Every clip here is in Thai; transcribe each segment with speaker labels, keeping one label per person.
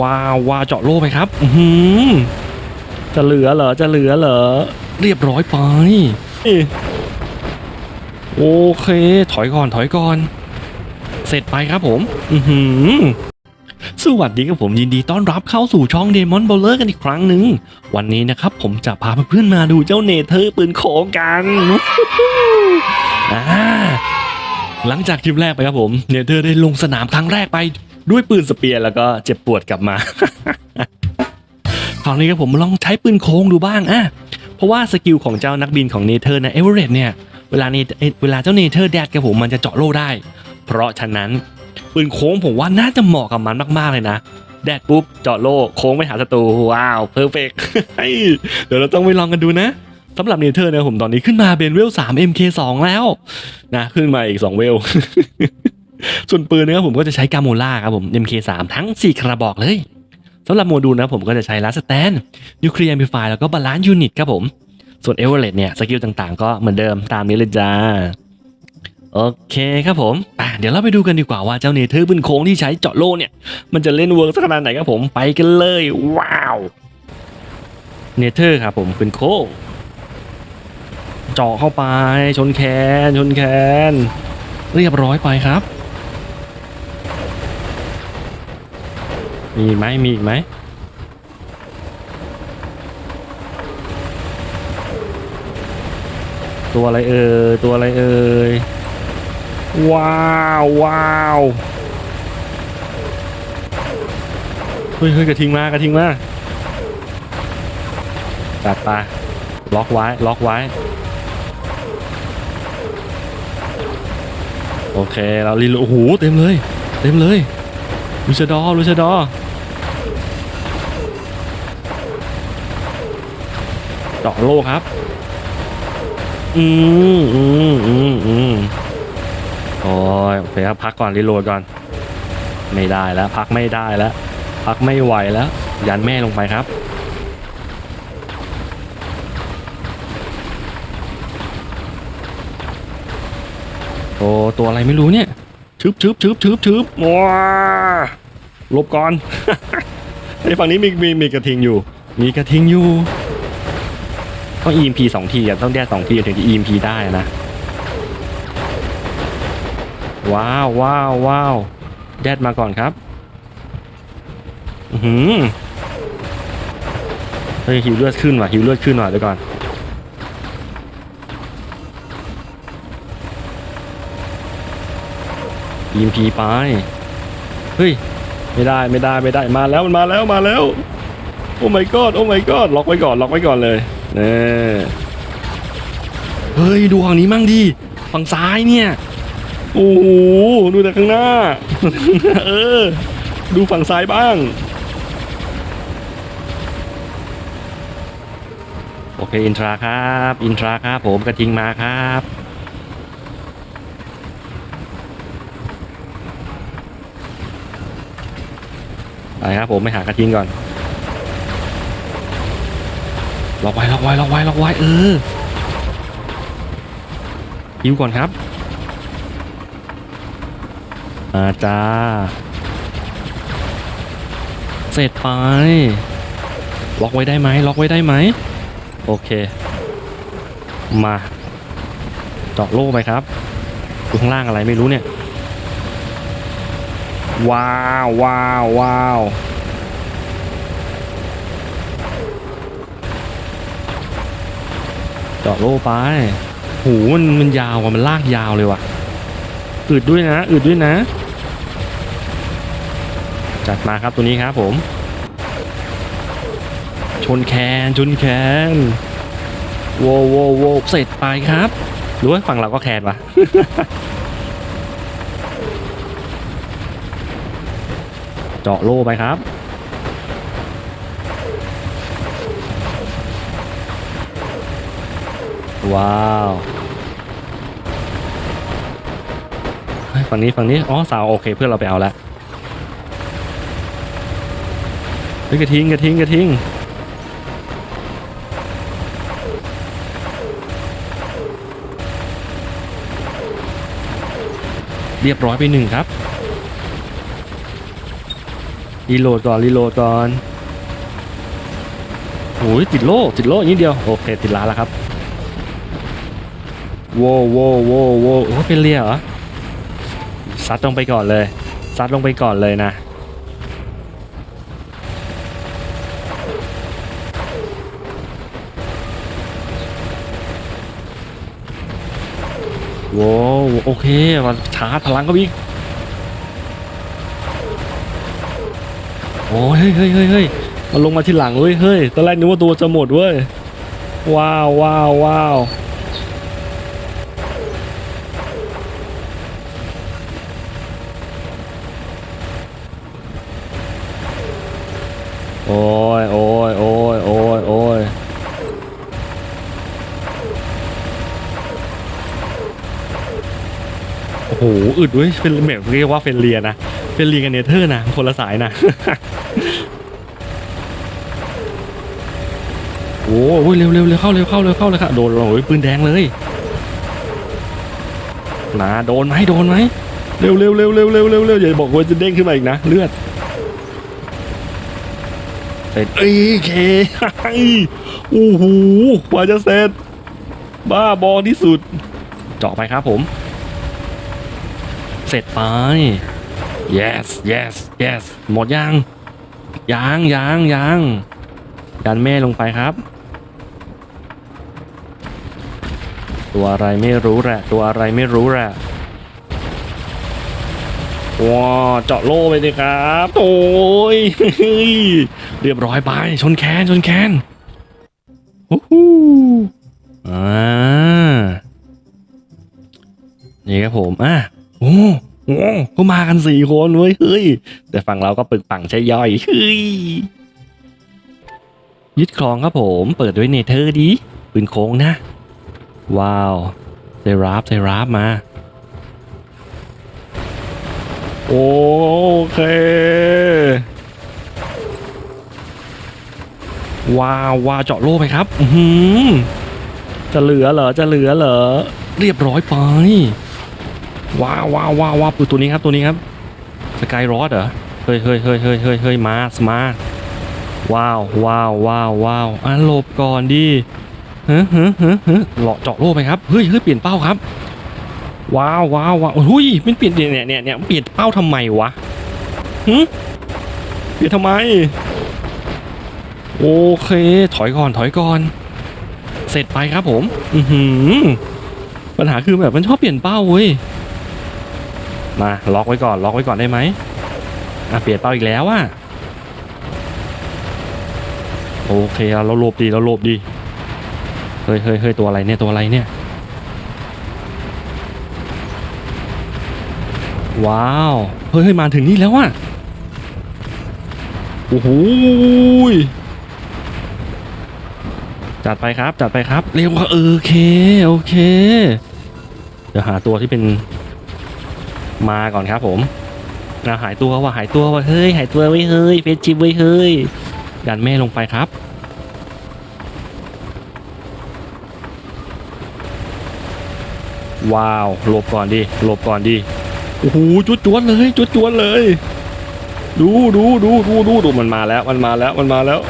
Speaker 1: ว้าวว้าวเจาะโล่ไปครับอือหือจะเหลือเหรอจะเหลือเหรอเรียบร้อยไปเอ้ยโอเค ถอยก่อนถอยก่อน เสร็จไปครับผมอือหือสวัสดีครับผมยินดีต้อนรับเข้าสู่ช่อง Demon Bowler กันอีกครั้งหนึ่งวันนี้นะครับผมจะพาเพื่อนๆมาดูเจ้าเนเธอร์ปืนโขงกันอ่าหลังจากคลิปแรกไปครับผม เนเธอร์ได้ลงสนามครั้งแรกไป ด้วยปืนสเปียร์แล้วก็เจ็บปวดกลับมาคราวนี้ครับผมลองใช้ปืนโค้งดูบ้างอะเพราะว่าสกิลของเจ้านักบินของเนเธอร์นะเอเวอเรสต์เนี่ยเวลาเนเเวลาเจ้าเนเธอร์แดดกับผมมันจะเจาะโล่ได้ เพราะฉะนั้นปืนโค้งผมว่าน่าจะเหมาะกับมันมากๆเลยนะ แดดปุ๊บเจาะโล่โค้งไปหาศัตรูว้าวเพอร์เฟกเดี๋ยวเราต้องไปลองกันดูนะสำหรับเนเธอร์นะผมตอนนี้ขึ้นมาเป็นเวล3 MK2 แล้ว นะ ขึ้นมาอีก 2 เวล ส่วนปืนนะครับผมก็จะใช้กาโมล่าครับผม MK3 ทั้ง 4 กระบอกเลยสำหรับโมดูลนะผมก็จะใช้ลาสแตนนิวเคลียร์ a ิฟายแล้วก็บาลานซ์ยูนิตครับผม ส่วนเอเวอเรสเนี่ยสกิลต่างๆ ก็เหมือนเดิมตามนี้เลยจ้าโอเคครับผมอะเดี๋ยวเราไปดูกันดีกว่าว่าเจ้าเนเธอร์ปืนโค้งที่ใช้เจาะโล่เนี่ย มันจะเล่นเวิร์กสักขนาดไหนครับผมไปกันเลย ว้าวเนเธอร์ครับผมปืนโค้งเจาะเข้าไปชนแคนชนแคนเรียบร้อยไปครับ มีอีกไหมมีอีกไหมตัวอะไรเอ่ยตัวอะไรเอ่ยว้าวว้าวเฮ้ยเฮ้ยกระทิงมากระทิงมาจัดไปล็อกไว้ล็อกไว้ โอเค เราลีโอ้โหเต็มเลย เต็มเลยลูชาดอร์ลูชาดอ ร์เจาะโล่ครับ อืมอืมอืมอืมโอ้ยโอเคครับพักก่อนรีโหลดก่อน ไม่ได้แล้ว พักไม่ได้แล้ว พักไม่ไหวแล้ว ยันแม่ลงไปครับโอ้ตัวอะไรไม่รู้เนี่ยชึบชึบชึบชึบชึบว้าลบก่อนในฝั่งนี้มีมีมีกระทิงอยู่ มีกระทิงอยู่ ต้อง EMP สองทีอะต้องแดดสองทีถึงจะ EMP ได้นะว้าวว้าวว้าวแดดมาก่อนครับอือหือเฮ้ยหิวเลือดขึ้นว่ะหิวเลือดขึ้นว่ะเดี๋ยวก่อน EMP ไปเฮ้ยไม่ได้ไม่ได้ไม่ได้มาแล้วมันมาแล้วมาแล้ว โอ้ my god โอ้ my god ล็อกไว้ก่อนล็อกไว้ก่อนเลย นี่เฮ้ยดูฝั่งนี้มั่งดิฝั่งซ้ายเนี่ยโอ้โหดูแต่ข้างหน้า เออ ดูฝั่งซ้ายบ้าง โอเคอินทราครับ อินทราครับ ผมกระทิงมาครับไปครับผมไปหากระทิงก่อน ล็อกไว้ล็อกไว้ล็อกไว้ล็อกไว้เออฮิวก่อนครับมาจ้า เสร็จไป ล็อกไว้ได้ไหมล็อกไว้ได้ไหม โอเค มาเจาะโล่ไปครับดูข้างล่างอะไรไม่รู้เนี่ย ว้าวว้าวว้าว เจาะโล่ไป หูมันมันยาวว่ะมันลากยาวเลยว่ะอึดด้วยนะอึดด้วยนะ จัดมาครับตัวนี้ครับผม ชนแคนชนแคนโวโวโวเสร็จไปครับหรือว่าฝั่งเราก็แคนวะเจาะโล่ไปครับ ว้าวฝั่งนี้ฝั่งนี้ อ๋อสาวโอเคเพื่อนเราไปเอาแล้วเฮ้ยกระทิงกระทิงกระทิงเรียบร้อยไปหนึ่งครับ รีโหลดก่อน รีโหลดก่อนโอ้ยติดโล่ติดโล่นิดเดียว โอเค ติดล้านแล้วครับ โว้วโว้วโว้วโว้โอ้เป็นเรียเหรอซัดลงไปก่อนเลยซัดลงไปก่อนเลยนะโว้วโอเคมาชาร์จพลังก็อีกโอ้ยเฮ้ยเฮ้ยเฮ้ยเฮ้ยมันลงมาที่หลังเว้ยเฮ้ยตอนแรกนึกว่าตัวจะหมดเว้ยว้าวว้าวว้าว โอ้ยโอ้ยโอ้ยโอ้ยโอ้ยโอ้โหอึดเว้ยเป็นแบบเรียกว่าเฟนเลียนะเฟนเลียกับเนเธอร์นะคนละสายนะโอ้โหเร็วเร็วเร็วเข้าเร็วเข้าเร็วเข้าเลยค่ะโดนโอ้ยปืนแดงเลยนะโดนไหมโดนไหมเร็วเร็วเร็วเร็วเร็วเร็วเร็วอย่าบอกว่าจะเด้งขึ้นมาอีกนะเลือด เสร็จเอ้ยเคโอ้โหกว่าจะเสร็จ บ้าบอที่สุด เจาะไปครับผม เสร็จไป yes yes yes หมดยังยังยังยังดันแม่ลงไปครับ ตัวอะไรไม่รู้แหละ ตัวอะไรไม่รู้แหละ ว้าเจาะโล่ไปเลยครับ โอ้ยเรียบร้อยไปชนแคนชนแคนฮู้ฮู้อ่านี่ครับผมอะโอ้โหเขามากันสี่คนเว้ยเฮ้ย แต่ฝั่งเราก็ปึกปังใช่ย่อยเฮ้ยยึดครองครับผมเปิดด้วยเนเธอร์ดีปืนโค้งนะ ว้าวเซราฟเซราฟมา โอเค ว้าววาเจาะโล่ไปครับ อืจะเหลือเหรอ จะเหลือเหรอ เรียบร้อยไป ว้าวว้าวว้าววาปืนตัวนี้ครับตัวนี้ครับ สกายรอดเหรอ เฮ้ยเฮ้ยเฮ้ยเฮ้ยเฮ้ยเฮ้ยมาสมาว้าวว้าวว้าวว้าวอะหลบก่อนดิเฮ้ยเฮ้ยเฮ้ยเฮ้ยหลอเจาะโล่ไปครับ เฮ้ยเฮ้ยเปลี่ยนเป้าครับ ว้าวว้าวว้าวหุ้ยมันเปลี่ยนเนี่ยเนี่ยเนี่ยเปลี่ยนเป้าทำไมวะหืเปลี่ยนทำไม โอเค ถอยก่อนถอยก่อน เสร็จไปครับผม อือหือปัญหาคือแบบมันชอบเปลี่ยนเป้าเว้ยมาล็อกไว้ก่อนล็อกไว้ก่อนได้ไหมอะเปลี่ยนเป้าอีกแล้วอะโอเคเราหลบดีเราหลบดีเฮ้ยเฮ้ยเฮ้ยตัวอะไรเนี่ยตัวอะไรเนี่ย ว้าว เฮ้ยมาถึงนี่แล้วอะโอ้โหจัดไปครับจัดไปครับ เร็วค่ะโอเคโอเค เดี๋ยวหาตัวที่เป็นมาก่อนครับผมนะหายตัวว่ะหายตัวว่ะเฮ้ยหายตัวไว้เฮ้ยเฟซชิปไว้เฮ้ยดันแม่ลงไปครับว้าวหลบก่อนดิหลบก่อนดิ โอ้โหจุดจวนเลยจุดจวนเลย ดูดูดูดูดูดูมันมาแล้วมันมาแล้วมันมาแล้ว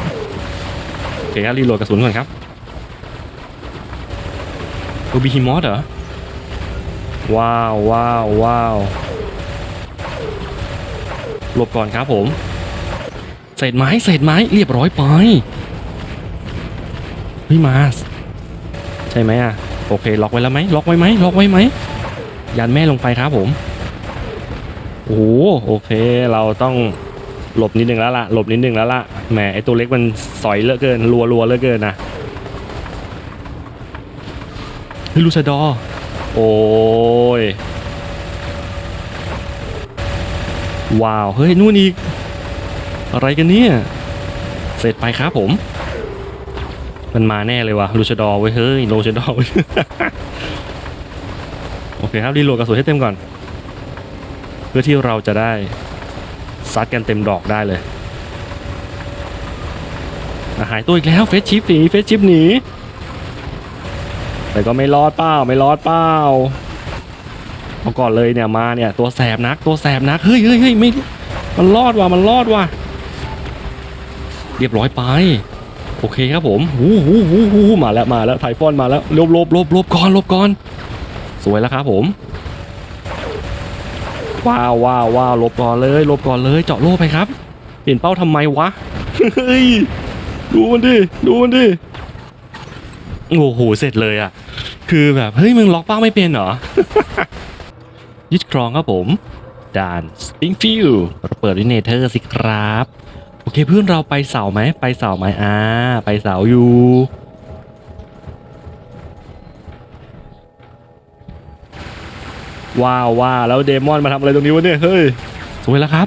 Speaker 1: โอเคครับรีโหลดกระสุนก่อนครับตัวบีฮิมอสเหรอว้าวว้าวว้าวหลบก่อนครับผมเศษไม้เศษไม้เรียบร้อยไปเฮ้ยมาสใช่ไหมอะโอเคล็อกไว้แล้วไหมล็อกไว้ไหมล็อกไว้ไหมยันแม่ลงไปครับผม โอ้โหโอเค เราต้องหลบนิดนึงแล้วล่ะ หลบนิดนึงแล้วล่ะ แหมไอตัวเล็กมันสอยเหลือเกิน รัวรัวเหลือเกินนะเฮ้ยลูชาดอร์โอ้ย ว้าว เฮ้ย นู่นอีก อะไรกันเนี่ย เสร็จไปครับผม มันมาแน่เลยว่ะลูชาดอร์ไว้ยเฮ้ยโลชาดอร์เว้ยโอเคครับรีโหลดกระสุนให้เต็มก่อนเพื่อที่เราจะได้ซัดกันเต็มดอกได้เลยหายตัวอีกแล้วเฟสชิปหนีเฟสชิปหนีแต่ก็ไม่รอดเป้าไม่รอดเป้าเอาก่อนเลยเนี่ยมาเนี่ยตัวแสบนักตัวแสบนักเฮ้ยเฮ้ยเฮ้ยไม่มันรอดว่ะมันรอดว่ะเรียบร้อยไปโอเคครับผมหูหูหูหูมาแล้วมาแล้วไทฟอนมาแล้วลบลบลบลบก่อนลบก่อน สวยแล้วครับผม ว้าวว้าวว้าวลบก่อนเลยลบก่อนเลยเจาะโล่ไปครับ เปลี่ยนเป้าทำไมวะเฮ้ยดูมันดิดูมันดิโอ้โหเสร็จเลยอะ คือแบบเฮ้ยมึงล็อกเป้าไม่เป็นเหรอยึดครองครับผมด่านสปริงฟิลเราเปิดวินเนเธอร์สิครับ โอเคเพื่อนเราไปเสาไหมไปเสาไหมอ่าไปเสาอยู่ ว้าวว้าแล้วเดมอนมาทำอะไรตรงนี้วะเนี่ยเฮ้ยสวยแล้วครับ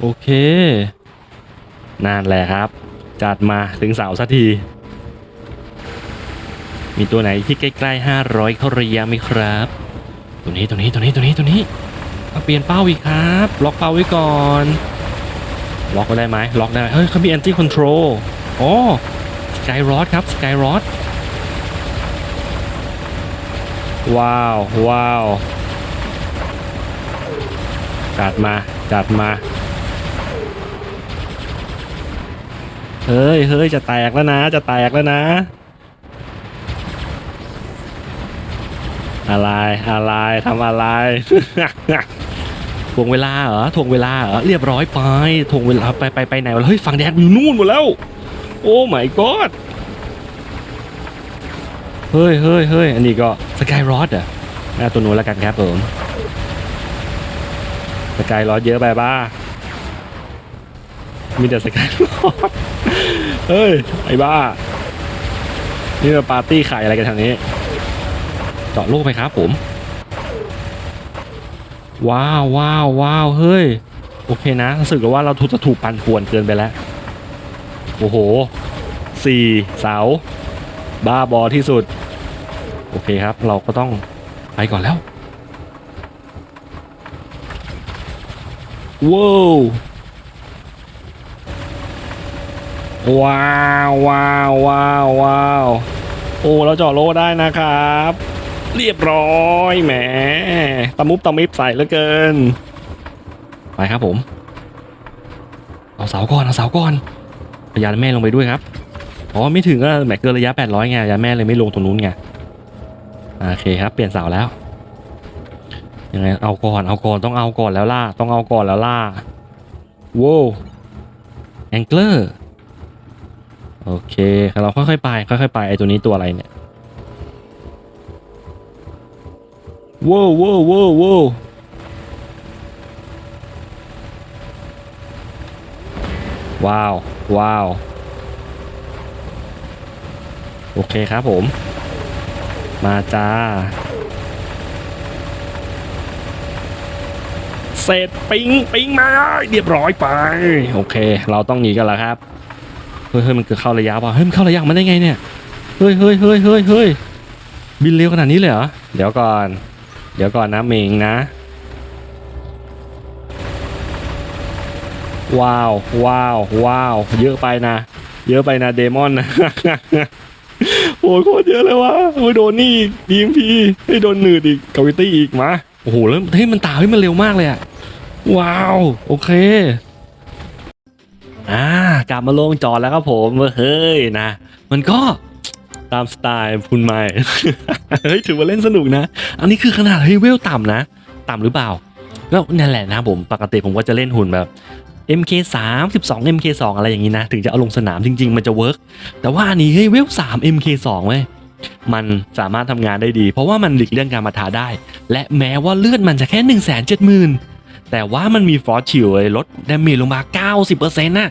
Speaker 1: โอเคนั่นแหละครับ จัดมาถึงเสาสักที มีตัวไหนที่ใกล้ๆ500เข้าระยะไหมครับ ตัวนี้ตัวนี้ตัวนี้ตัวนี้ตัวนี้เอาเปลี่ยนเป้าอีกครับล็อกเป้าไว้ก่อนล็อกไว้ได้ไหมล็อกได้เฮ้ยเขามี anti control อ๋อสกายรอดครับสกายรอด ว้าว ว้าว จัดมา จัดมา เฮ้ยเฮ้ยจะแตกแล้วนะ จะแตกแล้วนะ อะไร อะไรทำอะไรถ่วงเวลาเหรอถ่วงเวลาเหรอ เรียบร้อยไปถ่วงเวลาไปไปไปไหนวะเฮ้ย ฝั่งแดงอยู่นู่นหมดแล้ว โอ้ my god เฮ้ยเฮ้ยเฮ้ยอันนี้ก็สกายรอดอะอะตัวนู้นแล้วกันครับผมสกายรอดเยอะไปบ้ามีแต่สกายรอดเฮ้ยไอ้บ้า นี่มาปาร์ตี้ไข่อะไรกันทางนี้เจาะโลกไปครับผม ว้าวว้าวว้าวเฮ้ย โอเคนะรู้สึกว่าเราถูกจะถูกปันป่วนเกินไปแล้ว โอ้โหสี่เสาบ้าบอที่สุด โอเคครับ เราก็ต้องไปก่อนแล้วว้าวว้าวว้าวว้าวว้าวโอ้เราจาะโลได้นะครับ เรียบร้อยแหมตะมุบตะมิบใส่เหลือเกิน ไปครับผม เอาเสาก่อน เอาเสาก่อนพยานแม่ลงไปด้วยครับอ๋อไม่ถึงก็แหมเกินระยะ 800ไงยานแม่เลยไม่ลงตรงนู้นไง โอเคครับ เปลี่ยนเสาแล้ว ยังไง เอาก่อน เอาก่อน ต้องเอาก่อนแล้วล่ะต้องเอาก่อนแล้วล่ะว้าวแองเกิลโอเคเราค่อยๆไป ค่อยๆไป ไอตัวนี้ตัวอะไรเนี่ยว้าวว้าวว้าวว้าวว้าว ว้าว โอเคครับผม มาจ้า เสร็จปิงปิงมาเรียบร้อยไป โอเค เราต้องหนีกันแล้วครับ เฮ้ยเฮ้ยมันเกิดเข้าระยะป่ะเฮ้ยมันเข้าระยะมันได้ไงเนี่ยเฮ้ยเฮ้ยเฮ้ยเฮ้ยเฮ้ยบินเร็วขนาดนี้เลยเหรอเดี๋ยวก่อน เดี๋ยวก่อนนะเมงนะ ว้าวว้าวว้าวเยอะไปนะ เยอะไปนะเดมอนนะ โอ้ยโคตรเยอะเลยวะโอ้ยโดนนี่ดีมพีให้โดนหนืดอีกกาวิตี้อีกมาโอ้โหแล้วเฮ้ยมันตาเฮ้ยมันเร็วมากเลยอะว้าวโอเคอ่ากลับมาลงจอดแล้วครับผมเฮ้ยนะ มันก็ตามสไตล์คุณไม่เฮ้ยถือว่าเล่นสนุกนะ อันนี้คือขนาดเฮ้ยเวลต่ำนะ ต่ำหรือเปล่าแล้วนั่นแหละนะผมปกติผมก็จะเล่นหุ่นแบบ MK3 12 MK2 อะไรอย่างนี้นะ ถึงจะเอาลงสนามจริง ๆ มันจะเวิร์กแต่ว่านี้เฮ้ยเวล3 MK2 เว้ยมันสามารถทำงานได้ดี เพราะว่ามันหลีกเลี่ยงการมาทาได้ และแม้ว่าเลือดมันจะแค่ 1 7 0 0 0 0 แต่ว่ามันมีฟอสชิลเลยลดดาเมจลงมา 90%น่ะ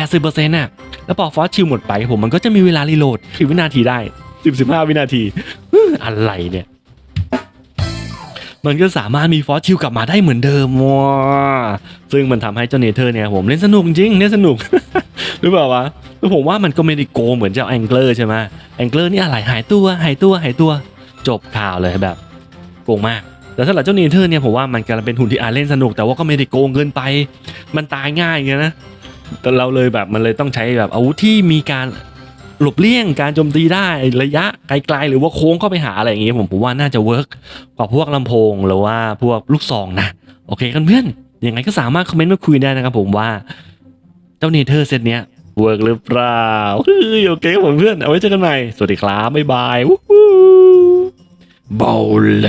Speaker 1: 80%น่ะแล้วพอฟอสชิลหมดไปผมมันก็จะมีเวลารีโหลด10วินาทีได้10 15 วินาทีอะไรเนี่ย มันก็สามารถมีฟอสชิลกลับมาได้เหมือนเดิมว้าซึ่งมันทำให้เจ้าเนเธอร์เนี่ยผมเล่นสนุกจริงเล่นสนุกหรือเปล่าวะแล้วผมว่ามันก็ไม่ได้โกงเหมือนเจ้าแองเกิลใช่ไหมแองเกิลนี่อะไรหายตัวหายตัวหายตัวจบข่าวเลยแบบโกงมากแต่สำหรับเจ้าเนเธอร์เนี่ยผมว่ามันกำลังเป็นหุ่นที่อาเล่นสนุกแต่ว่าก็ไม่ได้โกงเกินไป มันตายง่ายไงนะแต่เราเลยแบบมันเลยต้องใช้แบบอาวุธที่มีการ หลบเลี่ยงการโจมตีได้ระยะไกลๆหรือว่าโค้งเข้าไปหาอะไรอย่างงี้ผมผมว่าน่าจะเวิร์กกว่าพวกลำโพงหรือว่าพวกลูกซองนะโอเคกันเพื่อนยังไงก็สามารถคอมเมนต์มาคุยได้นะครับผมว่าเจ้าเนเธอร์เซตเนี้ยเวิร์กหรือเปล่าเฮ้ยโอเคผมเพื่อนเอาไว้เจอกันใหม่ สวัสดีครับบ๊ายบายวู้ฮู้บอล